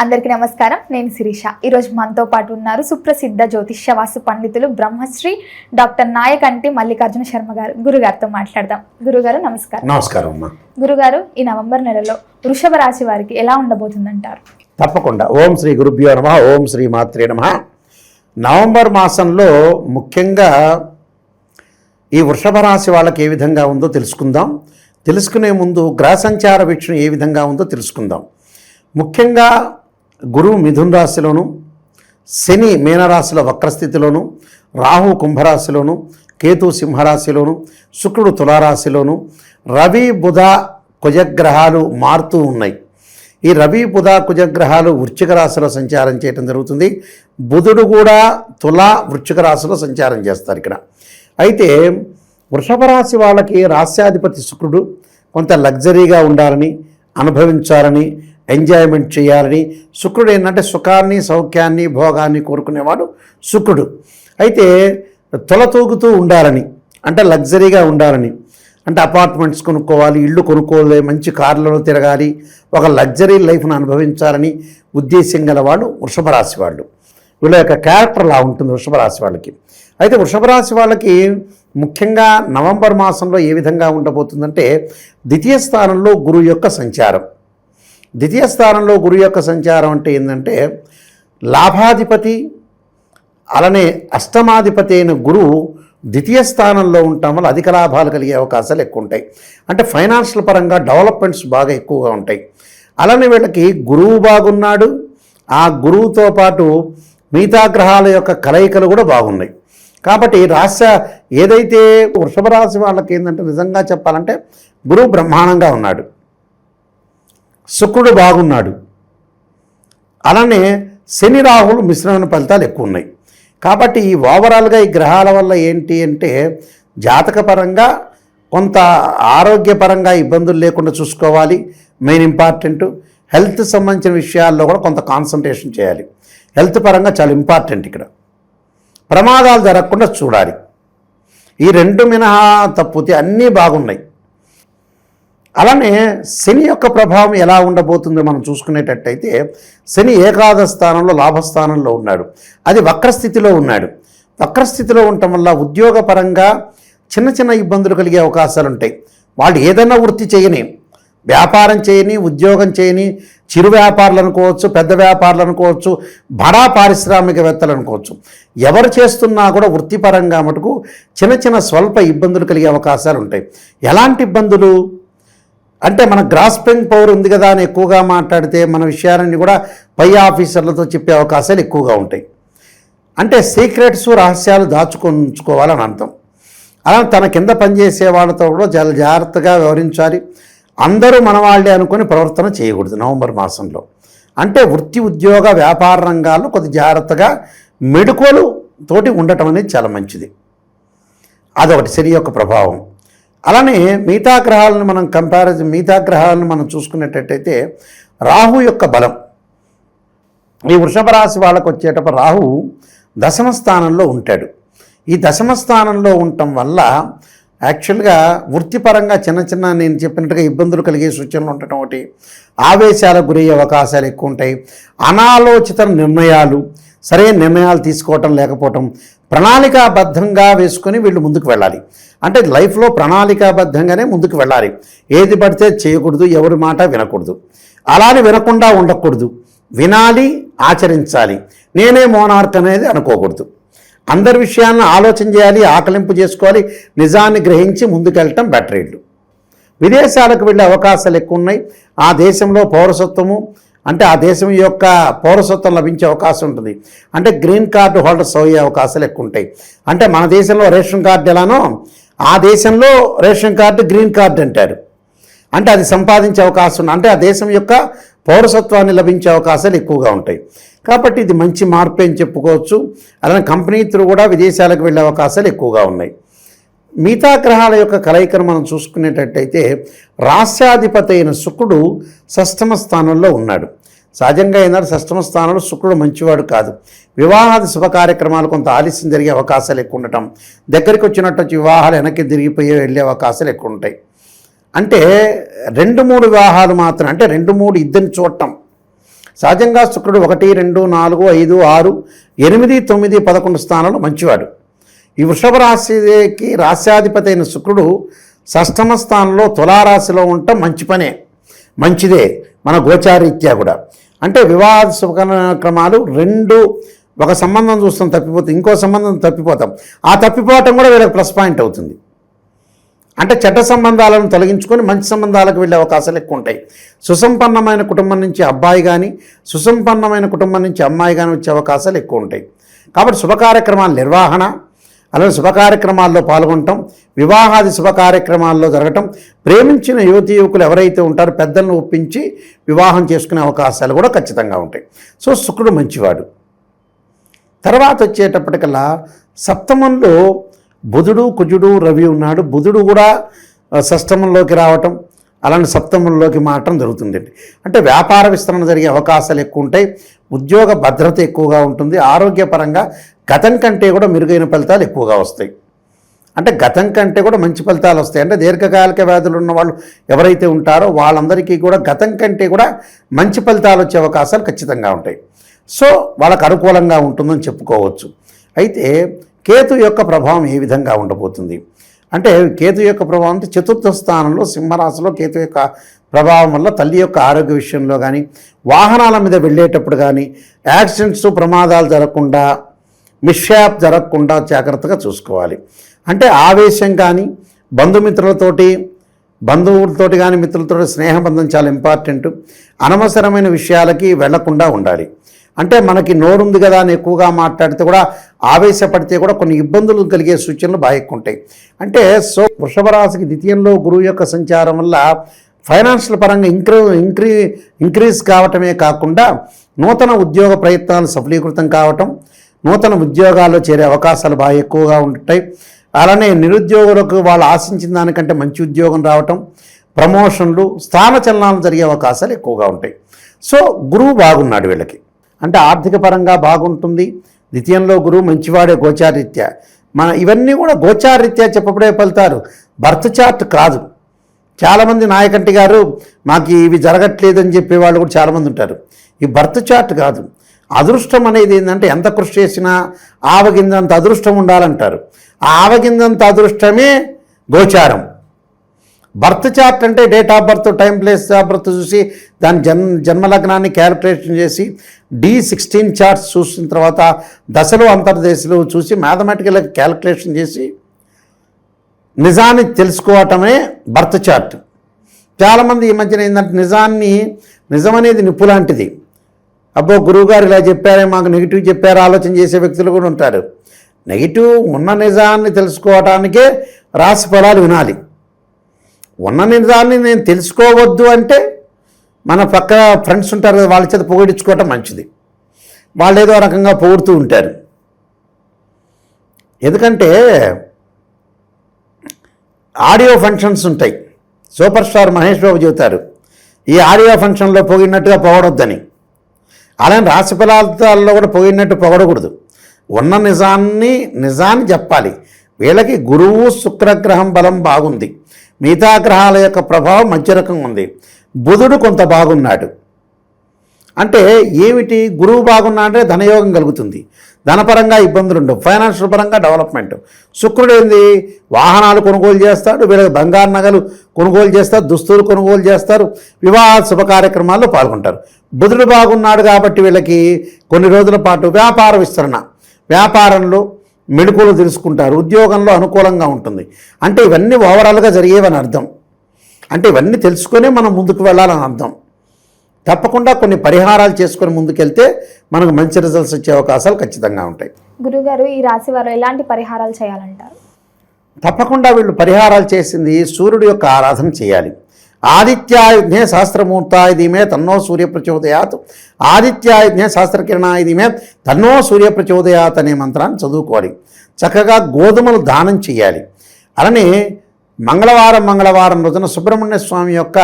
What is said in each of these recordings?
అందరికీ నమస్కారం. నేను శిరీష. ఈరోజు మనతో పాటు ఉన్నారు సుప్రసిద్ధ జ్యోతిష్య వాస్తు పండితులు బ్రహ్మశ్రీ డాక్టర్ నాయకంటి మల్లికార్జున శర్మ గారు. గురుగారితో మాట్లాడదాం. గురుగారు నమస్కారం. నమస్కారం అమ్మా. గురుగారు ఈ నవంబర్ నెలలో వృషభ రాశి వారికి ఎలా ఉండబోతుందంటారు? తప్పకుండా. ఓం శ్రీ గురుభ్యో నమ. ఓం శ్రీ మాత్రే నమ. నవంబర్ మాసంలో ముఖ్యంగా ఈ వృషభ రాశి వాళ్ళకి ఏ విధంగా ఉందో తెలుసుకుందాం. తెలుసుకునే ముందు గ్రహ సంచార వీక్షణ ఏ విధంగా ఉందో తెలుసుకుందాం. ముఖ్యంగా గురువు మిథున్ రాశిలోను శని మీనరాశిలో వక్రస్థితిలోను రాహు కుంభరాశిలోను కేతు సింహరాశిలోను శుక్రుడు తులారాశిలోను రవి బుధ కుజగ్రహాలు మారుతూ ఉన్నాయి. ఈ రవి బుధ కుజగ్రహాలు వృశ్చిక రాశిలో సంచారం చేయడం జరుగుతుంది. బుధుడు కూడా తులా వృశ్చిక రాశిలో సంచారం చేస్తారు ఇక్కడ. అయితే వృషభ రాశి వాళ్ళకి రాస్యాధిపతి శుక్రుడు కొంత లగ్జరీగా ఉండాలని అనుభవించాలని ఎంజాయ్మెంట్ చేయాలని శుక్రుడు ఏంటంటే సుఖాన్ని సౌఖ్యాన్ని భోగాన్ని కోరుకునేవాడు శుక్రుడు. అయితే తొలతూగుతూ ఉండాలని అంటే లగ్జరీగా ఉండాలని అంటే అపార్ట్మెంట్స్ కొనుక్కోవాలి ఇల్లు కొనుక్కోవాలి మంచి కార్లలో తిరగాలి ఒక లగ్జరీ లైఫ్ను అనుభవించాలని ఉద్దేశం గల వాళ్ళు వృషభ రాశి వాళ్ళు. వీళ్ళ యొక్క క్యారెక్టర్ లా ఉంటుంది వృషభ రాశి వాళ్ళకి. అయితే వృషభ రాశి వాళ్ళకి ముఖ్యంగా నవంబర్ మాసంలో ఏ విధంగా ఉండబోతుందంటే ద్వితీయ స్థానంలో గురువు యొక్క సంచారం. ద్వితీయ స్థానంలో గురు యొక్క సంచారం అంటే ఏంటంటే లాభాధిపతి అలానే అష్టమాధిపతి అయిన గురువు ద్వితీయ స్థానంలో ఉండటం వల్ల అధిక లాభాలు కలిగే అవకాశాలు ఎక్కువ ఉంటాయి అంటే ఫైనాన్షియల్ పరంగా డెవలప్మెంట్స్ బాగా ఎక్కువగా ఉంటాయి. అలానే వీళ్ళకి గురువు బాగున్నాడు ఆ గురువుతో పాటు మిగతా గ్రహాల యొక్క కలయికలు కూడా బాగున్నాయి. కాబట్టి రాశ ఏదైతే వృషభ రాశి వాళ్ళకి ఏంటంటే నిజంగా చెప్పాలంటే గురువు బ్రహ్మాండంగా ఉన్నాడు. శుక్రుడు బాగున్నాడు. అలానే శని రాహులు మిశ్రమైన ఫలితాలు ఎక్కువ ఉన్నాయి కాబట్టి ఈ ఓవరాల్గా ఈ గ్రహాల వల్ల ఏంటి అంటే జాతకపరంగా కొంత ఆరోగ్యపరంగా ఇబ్బందులు లేకుండా చూసుకోవాలి. Main important. హెల్త్ సంబంధించిన విషయాల్లో కూడా కొంత కాన్సన్ట్రేషన్ చేయాలి. హెల్త్ పరంగా చాలా ఇంపార్టెంట్ ఇక్కడ. ప్రమాదాలు జరగకుండా చూడాలి. ఈ రెండు మినహా తప్పితే అన్నీ బాగున్నాయి. అలానే శని యొక్క ప్రభావం ఎలా ఉండబోతుందో మనం చూసుకునేటట్టయితే శని ఏకాదశ స్థానంలో లాభస్థానంలో ఉన్నాడు. అది వక్రస్థితిలో ఉన్నాడు. వక్రస్థితిలో ఉండటం వల్ల ఉద్యోగపరంగా చిన్న చిన్న ఇబ్బందులు కలిగే అవకాశాలు ఉంటాయి. వాళ్ళు ఏదైనా వృత్తి చేయని వ్యాపారం చేయని ఉద్యోగం చేయని చిరు వ్యాపారులు అనుకోవచ్చు పెద్ద వ్యాపారులు అనుకోవచ్చు బడా పారిశ్రామికవేత్తలు అనుకోవచ్చు. ఎవరు చేస్తున్నా కూడా వృత్తిపరంగా మటుకు చిన్న చిన్న స్వల్ప ఇబ్బందులు కలిగే అవకాశాలు ఉంటాయి. ఎలాంటి ఇబ్బందులు? అంటే మన గ్రాస్పింగ్ పవర్ ఉంది కదా అని ఎక్కువగా మాట్లాడితే మన విషయాలన్నీ కూడా పై ఆఫీసర్లతో చెప్పే అవకాశాలు ఎక్కువగా ఉంటాయి. అంటే సీక్రెట్స్ రహస్యాలు దాచుకుంచుకోవాలని అర్థం. అలా తన కింద పనిచేసే వాళ్ళతో కూడా చాలా జాగ్రత్తగా వ్యవహరించాలి. అందరూ మన వాళ్ళే అనుకుని ప్రవర్తన చేయకూడదు నవంబర్ మాసంలో. అంటే వృత్తి ఉద్యోగ వ్యాపార రంగాల్లో కొద్ది జాగ్రత్తగా మెడుకోలు తోటి ఉండటం అనేది చాలా మంచిది. అదొకటి శని యొక్క ప్రభావం. అలానే మిగతా గ్రహాలను మనం కంపారిజన్ మిగతా గ్రహాలను మనం చూసుకునేటట్టయితే రాహు యొక్క బలం. ఈ వృషభ రాశి వాళ్ళకు వచ్చేటప్పుడు రాహు దశమ స్థానంలో ఉంటాడు. ఈ దశమ స్థానంలో ఉండటం వల్ల యాక్చువల్గా వృత్తిపరంగా చిన్న చిన్న నేను చెప్పినట్టుగా ఇబ్బందులు కలిగే సూచనలు ఉండటం ఒకటి ఆవేశాలకు గురయ్యే అవకాశాలు ఎక్కువ ఉంటాయి. అనాలోచిత నిర్ణయాలు సరైన నిర్ణయాలు తీసుకోవటం లేకపోవటం ప్రణాళికాబద్ధంగా వేసుకొని వీళ్ళు ముందుకు వెళ్ళాలి. అంటే లైఫ్లో ప్రణాళికాబద్ధంగానే ముందుకు వెళ్ళాలి. ఏది పడితే చేయకూడదు ఎవరి మాట వినకూడదు. అలానే వినకుండా ఉండకూడదు. వినాలి ఆచరించాలి. నేనే మోనార్క్ అనేది అనుకోకూడదు. అందరి విషయాలను ఆలోచన చేయాలి ఆకలింపు చేసుకోవాలి నిజాన్ని గ్రహించి ముందుకెళ్ళటం బెటర్ ఇళ్ళు విదేశాలకు వెళ్ళే అవకాశాలు ఎక్కువ ఉన్నాయి. ఆ దేశంలో పౌరసత్వము అంటే ఆ దేశం యొక్క పౌరసత్వం లభించే అవకాశం ఉంటుంది. అంటే గ్రీన్ కార్డు హోల్డర్స్ అయ్యే అవకాశాలు ఎక్కువ ఉంటాయి అంటే మన దేశంలో రేషన్ కార్డు ఎలానో ఆ దేశంలో రేషన్ కార్డు గ్రీన్ కార్డు అంటారు. అంటే అది సంపాదించే అవకాశం ఉంది అంటే ఆ దేశం యొక్క పౌరసత్వాన్ని లభించే అవకాశాలు ఎక్కువగా ఉంటాయి. కాబట్టి ఇది మంచి మార్పు అని చెప్పుకోవచ్చు. అలానే కంపెనీ త్రూ కూడా విదేశాలకు వెళ్ళే అవకాశాలు ఎక్కువగా ఉన్నాయి. మిగతా గ్రహాల యొక్క కలయికను మనం చూసుకునేటట్టయితే రాస్యాధిపతి అయిన శుక్రుడు షష్టమ స్థానంలో ఉన్నాడు. సహజంగా ఏంటంటే షష్టమ స్థానంలో శుక్రుడు మంచివాడు కాదు. వివాహాది శుభ కార్యక్రమాలు కొంత ఆలస్యం జరిగే అవకాశాలు ఎక్కువ ఉండటం దగ్గరికి వచ్చినట్టు వచ్చి వివాహాలు వెనక్కి తిరిగిపోయే వెళ్ళే అవకాశాలు ఎక్కువ ఉంటాయి. అంటే రెండు మూడు వివాహాలు మాత్రం అంటే రెండు మూడు ఇద్దరిని చూడటం. సహజంగా శుక్రుడు ఒకటి రెండు నాలుగు ఐదు ఆరు ఎనిమిది తొమ్మిది పదకొండు స్థానాలు మంచివాడు. ఈ వృషభ రాశికి రాశ్యాధిపతి అయిన శుక్రుడు షష్టమ స్థానంలో తులారాశిలో ఉండటం మంచి పనే. మంచిదే మన గోచారీత్యా కూడా. అంటే వివాహ శుభక్రమాలు రెండు ఒక సంబంధం చూస్తాం తప్పిపోతాం ఇంకో సంబంధం తప్పిపోతాం. ఆ తప్పిపోవటం కూడా వీళ్ళకి ప్లస్ పాయింట్ అవుతుంది. అంటే చెడ్డ సంబంధాలను తొలగించుకొని మంచి సంబంధాలకు వెళ్ళే అవకాశాలు ఎక్కువ ఉంటాయి. సుసంపన్నమైన కుటుంబం నుంచి అబ్బాయి కానీ సుసంపన్నమైన కుటుంబం నుంచి అమ్మాయి కానీ వచ్చే అవకాశాలు ఎక్కువ ఉంటాయి. కాబట్టి శుభ కార్యక్రమాల నిర్వహణ అలాగే శుభ కార్యక్రమాల్లో పాల్గొనటం వివాహాది శుభ కార్యక్రమాల్లో జరగటం ప్రేమించిన యువతి యువకులు ఎవరైతే ఉంటారో పెద్దలను ఒప్పించి వివాహం చేసుకునే అవకాశాలు కూడా ఖచ్చితంగా ఉంటాయి. సో శుక్రుడు మంచివాడు. తర్వాత వచ్చేటప్పటికల్లా సప్తమంలో బుధుడు కుజుడు రవి ఉన్నాడు. బుధుడు కూడా ఆ, షష్టమంలోకి రావటం అలానే సప్తమంలోకి మారటం జరుగుతుందండి. అంటే వ్యాపార విస్తరణ జరిగే అవకాశాలు ఎక్కువ ఉంటాయి. ఉద్యోగ భద్రత ఎక్కువగా ఉంటుంది. ఆరోగ్యపరంగా గతం కంటే కూడా మెరుగైన ఫలితాలు ఎక్కువగా వస్తాయి. అంటే గతం కంటే కూడా మంచి ఫలితాలు వస్తాయి. అంటే దీర్ఘకాలిక వ్యాధులు ఉన్న వాళ్ళు ఎవరైతే ఉంటారో వాళ్ళందరికీ కూడా గతం కంటే కూడా మంచి ఫలితాలు వచ్చే అవకాశాలు ఖచ్చితంగా ఉంటాయి. సో వాళ్ళకు అనుకూలంగా ఉంటుందని చెప్పుకోవచ్చు. అయితే కేతు యొక్క ప్రభావం ఏ విధంగా ఉండబోతుంది? అంటే కేతు యొక్క ప్రభావం అంటే చతుర్థ స్థానంలో సింహరాశిలో కేతు యొక్క ప్రభావం వల్ల తల్లి యొక్క ఆరోగ్య విషయంలో కానీ వాహనాల మీద వెళ్ళేటప్పుడు కానీ యాక్సిడెంట్స్ ప్రమాదాలు జరగకుండా మిస్షాప్ జరగకుండా జాగ్రత్తగా చూసుకోవాలి. అంటే ఆవేశం కానీ బంధుమిత్రులతోటి బంధువులతోటి కానీ మిత్రులతో స్నేహబంధం చాలా ఇంపార్టెంట్ అనవసరమైన విషయాలకి వెళ్ళకుండా ఉండాలి. అంటే మనకి నోరుంది కదా అని ఎక్కువగా మాట్లాడితే కూడా ఆవేశపడితే కూడా కొన్ని ఇబ్బందులు కలిగే సూచనలు బాగా ఎక్కువ ఉంటాయి. అంటే సో వృషభ రాశికి ద్వితీయంలో గురువు యొక్క సంచారం వల్ల ఫైనాన్షియల్ పరంగా ఇంక్రీ ఇంక్రీ ఇంక్రీజ్ కావటమే కాకుండా నూతన ఉద్యోగ ప్రయత్నాలు సఫలీకృతం కావటం నూతన ఉద్యోగాల్లో చేరే అవకాశాలు బాగా ఎక్కువగా ఉంటాయి. అలానే నిరుద్యోగులకు వాళ్ళు ఆశించిన దానికంటే మంచి ఉద్యోగం రావటం ప్రమోషన్లు స్థానచలనాలు జరిగే అవకాశాలు ఎక్కువగా ఉంటాయి. సో గురువు బాగున్నాడు వీళ్ళకి. అంటే ఆర్థిక పరంగా బాగుంటుంది. ద్వితీయంలో గురువు మంచివాడే గోచారీత్యా మన ఇవన్నీ కూడా గోచారీత్యా చెప్పబడే ఫలితాలు. బర్త్ చార్ట్ కాదు. చాలామంది నాయకంటి గారు మాకు ఇవి జరగట్లేదు అని చెప్పేవాళ్ళు కూడా చాలామంది ఉంటారు. ఈ బర్త్ చార్ట్ కాదు. అదృష్టం అనేది ఏంటంటే ఎంత కృషి చేసినా ఆవగిందంత అదృష్టం ఉండాలంటారు. ఆ ఆవగిందంత అదృష్టమే గోచారం. బర్త్ చార్ట్ అంటే date of birth time place of birth చూసి దాని జన్మ జన్మలగ్నాన్ని క్యాలిక్యులేషన్ చేసి డి సిక్స్టీన్ చార్ట్స్ చూసిన తర్వాత దశలు అంతర్దశలు చూసి మ్యాథమెటికల్ క్యాలిక్యులేషన్ చేసి నిజాన్ని తెలుసుకోవటమే బర్త్ చార్ట్. చాలామంది ఈ మధ్యన ఏంటంటే నిజాన్ని నిజమనేది నిప్పు లాంటిది అబ్బో గురువుగారు ఇలా చెప్పారే మాకు నెగిటివ్ చెప్పారు ఆలోచన చేసే వ్యక్తులు కూడా ఉంటారు. నెగిటివ్ ఉన్న నిజాన్ని తెలుసుకోవటానికే రాసి ఫలాలు వినాలి. ఉన్న నిజాన్ని నేను తెలుసుకోవద్దు అంటే మన పక్క ఫ్రెండ్స్ ఉంటారు కదా వాళ్ళ చేత పొగిడించుకోవటం మంచిది. వాళ్ళు ఏదో రకంగా పొగుడుతూ ఉంటారు. ఎందుకంటే ఆడియో ఫంక్షన్స్ ఉంటాయి. సూపర్ స్టార్ మహేష్ బాబు చెబుతారు ఈ ఆడియో ఫంక్షన్లో పొగిడినట్టుగా పొగడొద్దని. అలానే రాసి ఫలాల్లో కూడా పొగిడినట్టు పొగడకూడదు. ఉన్న నిజాన్ని నిజాన్ని చెప్పాలి. వీళ్ళకి గురువు శుక్రగ్రహం బలం బాగుంది. మిగతా గ్రహాల యొక్క ప్రభావం మధ్య రకం ఉంది. బుధుడు కొంత బాగున్నాడు. అంటే ఏమిటి? గురువు బాగున్నా అంటే ధనయోగం కలుగుతుంది. ధనపరంగా ఇబ్బందులు ఉండవు. ఫైనాన్షియల్ పరంగా డెవలప్మెంట్ శుక్రుడు ఏంది? వాహనాలు కొనుగోలు చేస్తాడు వీళ్ళకి బంగారు నగలు కొనుగోలు చేస్తారు దుస్తులు కొనుగోలు చేస్తారు వివాహ శుభ కార్యక్రమాల్లో పాల్గొంటారు. బుధుడు బాగున్నాడు కాబట్టి వీళ్ళకి కొన్ని రోజుల పాటు వ్యాపార విస్తరణ. వ్యాపారంలో మెడుకులు తెలుసుకుంటారు ఉద్యోగంలో అనుకూలంగా ఉంటుంది. అంటే ఇవన్నీ ఓవరాల్గా జరిగేవని అర్థం. అంటే ఇవన్నీ తెలుసుకునే మనం ముందుకు వెళ్ళాలని అర్థం. తప్పకుండా కొన్ని పరిహారాలు చేసుకొని ముందుకెళ్తే మనకు మంచి రిజల్ట్స్ వచ్చే అవకాశాలు ఖచ్చితంగా ఉంటాయి. గురుగారు ఈ రాశి వారు ఎలాంటి పరిహారాలు చేయాలంటారు? తప్పకుండా వీళ్ళు పరిహారాలు చేసింది సూర్యుడి యొక్క ఆరాధన చేయాలి. ఆదిత్యాయుధ్నే సహస్రమూర్తాయుధిమే తన్నో సూర్య ప్రచోదయాత్ ఆదిత్యాయుధ్నే సహస్రకిరణాయుధిమే తన్నో సూర్య ప్రచోదయాత్ అనే మంత్రాన్ని చదువుకోవాలి. చక్కగా గోధుమలు దానం చేయాలి. అలానే మంగళవారం మంగళవారం రోజున సుబ్రహ్మణ్య స్వామి యొక్క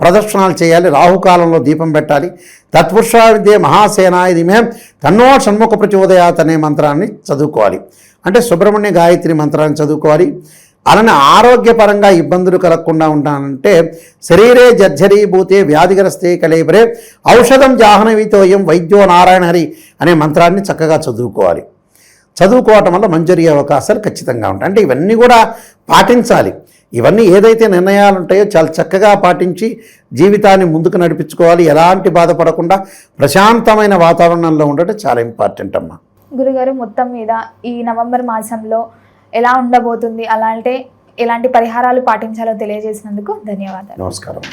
ప్రదర్శనలు చేయాలి రాహుకాలంలో దీపం పెట్టాలి. తత్పురుషాదే విద్య మహాసేన ఇది మేం తన్నో షణ్ముఖ ప్రచోదయాత్ అనే మంత్రాన్ని చదువుకోవాలి. అంటే సుబ్రహ్మణ్య గాయత్రి మంత్రాన్ని చదువుకోవాలి. అలానే ఆరోగ్యపరంగా ఇబ్బందులు కలగకుండా ఉంటానంటే శరీరే జర్జరీభూతే వ్యాధిగ్రస్తే కలేబరే ఔషధం జాహ్నవితోయం వైద్యో నారాయణ హరి అనే మంత్రాన్ని చక్కగా చదువుకోవాలి. చదువుకోవటం వల్ల మంజరి అవకాశాలు ఖచ్చితంగా ఉంటాయి. అంటే ఇవన్నీ కూడా పాటించాలి. ఇవన్నీ ఏదైతే నిర్ణయాలు ఉంటాయో చాలా చక్కగా పాటించి జీవితాన్ని ముందుకు నడిపించుకోవాలి. ఎలాంటి బాధపడకుండా ప్రశాంతమైన వాతావరణంలో ఉండటం చాలా ఇంపార్టెంట్ అమ్మా. గురుగారు మొత్తం మీద ఈ నవంబర్ మాసంలో ఎలా ఉండబోతుంది? అలాంటి ఎలాంటి పరిహారాలు పాటించాలో తెలియజేసినందుకు ధన్యవాదాలు. నమస్కారం